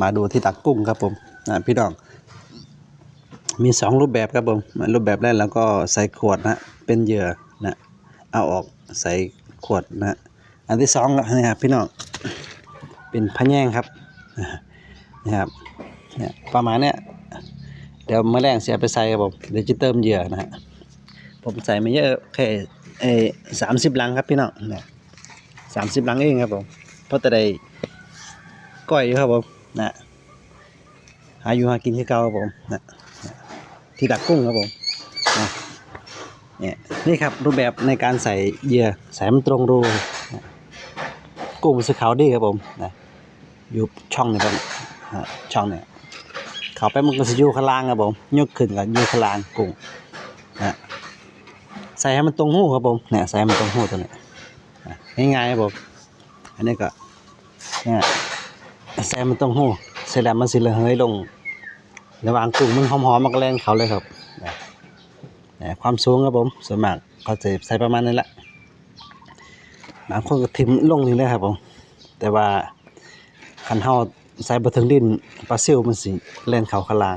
มาดูที่ตักกุ้งครับผมนะพี่น้อง มีสองรูปแบบครับผมรูปแบบแรกแล้วก็ใส่ขวดนะเป็นเหยื่อนะเอาออกใส่ขวดนะอันที่สองนะครับพี่น้องเป็นพะแยงครับนะครับเนี่ยประมาณเนี้ยเดี๋ยวแมอแรงเสียไปใส่ครับผมเดี๋ยวจะเติมเหยื่อนะฮะผมใส่ไม่เยอะแค่เอสามสิบลังครับพี่น้องเนี่ยสามสิบลังเองครับผมเพราะแต่ได้ก้อยอยู่ครับผม นะหาอยู่หากินที่เก่าครับผมนะที่ดักกุ้งครับผมนะเนี่ยนี่ครับรูปแบบในการใส่เหยื่อใส่มันตรงรูนะกุ้งมันสีขาวดีครับผมนะอยู่ช่องนี่ครับนะช่องเนี่ยเขาไปมันก็จะอยู่ข้างล่างครับผมยกขึ้นกับอยู่ข้างล่างกุ้งนะใส่ให้มันตรงหูครับผมเนี่ยใส่ให้มันตรงหูตัวนี้นะง่ายๆครับผมอันนี้ก็เนี่ย ใส่มันตรงหูเสร็จแล้วมันสิระเหยลง ระหว่างกุ้งมันหอมๆมันก็แล่นเขาเลยครับนะความสูงครับผมส่วนมากเขาจะใส่ประมาณนี้แหละบางคนก็ทิมลงนี่เลยครับผม แต่ว่าคันเฮาใส่บ่ถึงดินปลาซิวมันสิแล่นเขาขลาง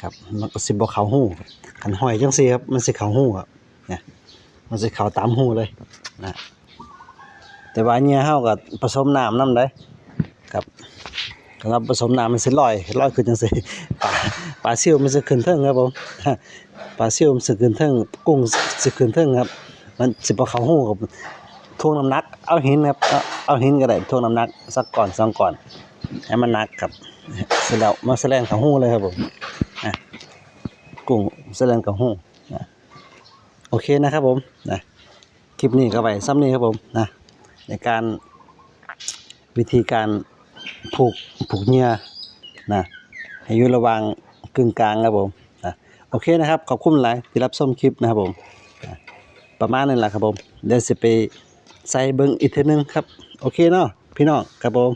ครับมันก็สิบ่เขาหูครับคันห้อยจังซี่ครับมันสิเขาหูครับเนี่ยมันสิเขาตามหูเลยนะแต่ว่าเนี่ยเฮาก็ผสมน้ำน้ำได้ ครับเราผสมน้ำมันสิลอยลอยขึ้นจังซี่ปลาปลาซิวมันสิขึ้นเทิงครับผมปลาซิวมันสิขึ้นเทิงกุ้งสิขึ้นเทิงครับ มันสิบเขาหูครับทวงน้ำหนัก เอาหินครับเอาหินก็ได้ทวงน้ำหนักสักก่อนสองก่อนให้มันหนักครับเสร็จแล้วมาแสลงเขาหูเลยครับผมอะกุ้งแสลงเขาหูนะโอเคนะครับผมนะคลิปนี้ก็ไว้ซ้ำนี้ครับผมนะในการวิธีการ ผูกผูกเนื้อนะให้อยู่ระวังกึ่งกลางครับผมนะโอเคนะครับ ขอบคุณหลายที่รับชมคลิปนะครับผมนะประมาณนั้นแหละครับผมเดี๋ยวสิไปใส่เบิ้งอีกทีนึงครับ โอเคเนาะพี่น้องครับผม